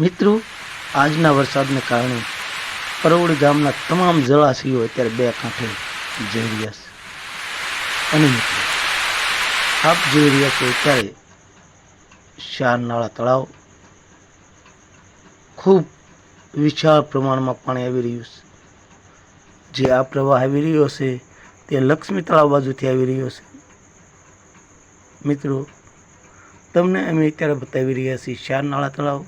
મિત્રો, આજના વરસાદને કારણે પરવડી ગામના તમામ જળાશયો અત્યારે બે કાંઠે જઈ રહ્યા છે. અને મિત્રો, આપ જોઈ રહ્યા છો અત્યારે શારનાળા તળાવ ખૂબ વિશાળ પ્રમાણમાં પાણી આવી રહ્યું છે. જે આ પ્રવાહ આવી રહ્યો છે, તે લક્ષ્મી તળાવ બાજુથી આવી રહ્યો છે. મિત્રો, તમને અમે અત્યારે બતાવી રહ્યા છીએ શારનાળા તળાવ.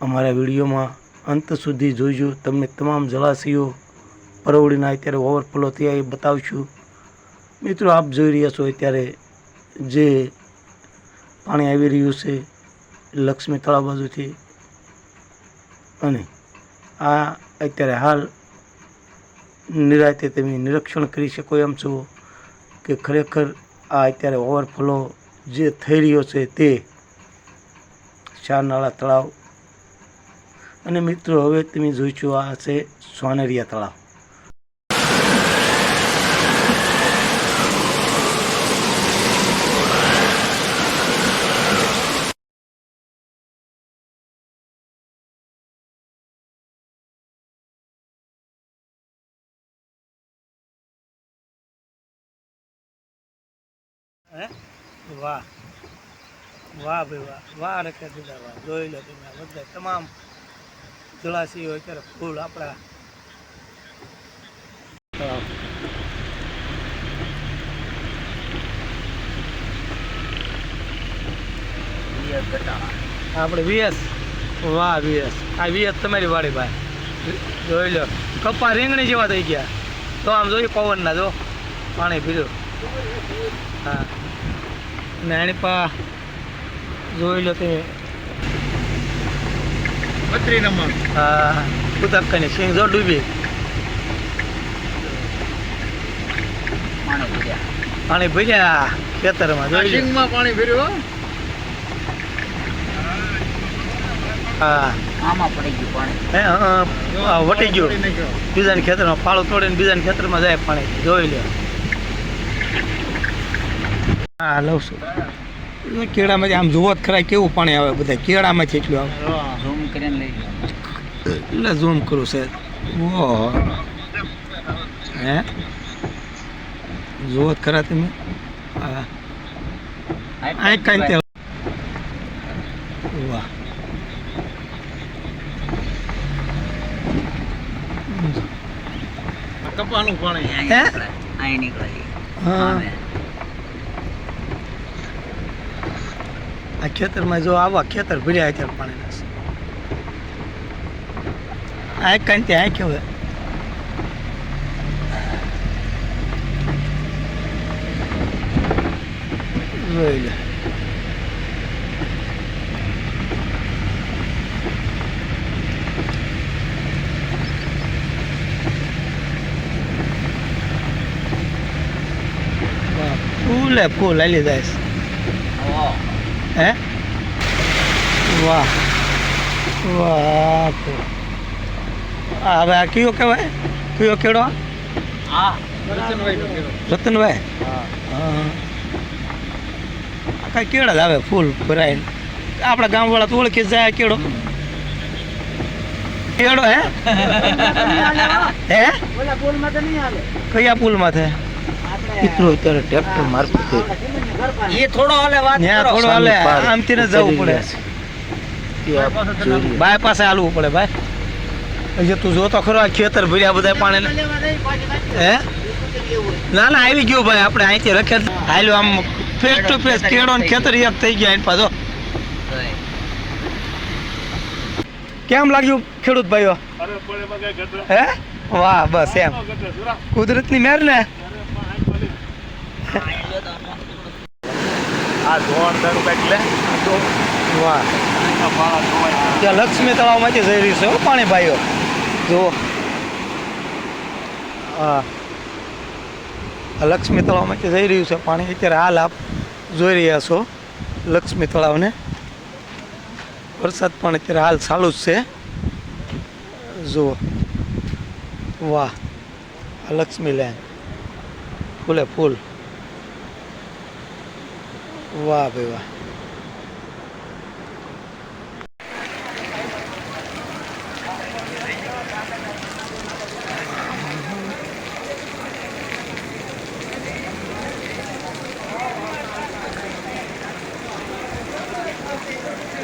અમારા વિડીયોમાં અંત સુધી જોઈજો. તમને તમામ જળાશયો પરવડીના અત્યારે ઓવરફ્લો થયા એ બતાવશું. મિત્રો, આપ જોઈ રહ્યા છો અત્યારે જે પાણી આવી રહ્યું છે લક્ષ્મી તળાવ બાજુથી. અને આ અત્યારે હાલ નિરાતે તમે નિરીક્ષણ કરી શકો એમ છો કે ખરેખર આ અત્યારે ઓવરફ્લો જે થઈ રહ્યો છે તે શારનાળા તળાવ અને મિત્રો, હવે તમે જોઈશું આ છે સોનેરિયા તળાવ. વાહ. વાહ ભાઈ, વાહ. વાહ રખે દીધા વાહ. જોઈ લો તમે બધા તમામ જળાશયો અત્યારે ફૂલ આપણા. આપણે વીએસ. વાહ, વીએસ. આ વીએસ તમારી વાડી ભાઈ. જોઈ લો. કપ્પા રીંગણી જેવા થઈ ગયા. તો આમ જોઈએ પવનના, જો. પાણી પીધું. હા. ને એની જોઈ લો તમે. બત્રી નંબર હા ઉતક્કની સિંગ જો ડૂબી. પાણી ભર્યા. ખેતરમાં જોઈ સિંગમાં પાણી ભર્યું હા. આમાં પડી ગયું પાણી. હે વટી ગયું. બીજા. બીજાના ખેતરમાં ફાળો તોડીને બીજાના ખેતરમાં જાય પાણી. જોઈ લે હા લઉં છું. કેળામાંથી આમ જુઓ જ ખરા કેવું પાણી આવે બધા. કેળામાંથી એટલું આવે કરીને લઈ લો એટલે ઝૂમ કરું છે ઓહો હે જુઓ જ ખરા તમે હા આ કાંઈ તે વાહ આ કપાનું પાણી હે? અહીં નીકળે અહીં નીકળે છે. હા આમે. આ ખેતરમાં જો આવા ખેતર ભર્યા અત્યારે પાણીના જોઈ લે વાહ, ફૂલે ફૂલ છે ઓહો. હે વાહ વાહ આ હવે આ કયો કહેવાય? કયો કેળો આ? રતનભાઈ? હા. કાંઈ કેળા જ આવે ફૂલ ભરાય આપણા ગામવાળા તો ઓળખી જાય આ કેળો. કેળો હે? હે? કયા પુલમાં માથે મિત્રો અત્યારે ટ્રેક્ટર મારફતે એ થોડો હાલે વાત કરો. થોડો હાલે. આમથી ને જવું પડે. બાય બાય પાસે હાલવું પડે ભાઈ. હજી તું જોતો ખરો આ ખેતર ભર્યા બધા પાણી હે? ના ના આવી ગયો ભાઈ આપણે અહીંથી રખે હાલો આમ ફેસ ટુ ફેસ કેળો ને ખેતર એક થઈ ગયા એની પાછો. કેમ લાગ્યું ખેડૂત ભાઈઓ? હે? વાહ બસ એમ. કુદરતની મેર ને? આ ધોણ ધરું કાંઈક લે? વાહ. ત્યાં લક્ષ્મી તળાવમાંથી જઈ રહ્યું છે પાણી ભાઈઓ. જુઓ લક્ષ્મી તળાવમાંથી જઈ રહ્યું છે પાણી. અત્યારે હાલ આપ જોઈ રહ્યા છો લક્ષ્મી તળાવને. વરસાદ પણ અત્યારે હાલ ચાલુ જ છે. જુઓ વાહ, આ લક્ષ્મી લેન ફૂલે ફૂલ. વાહ ભાઈ વાહ.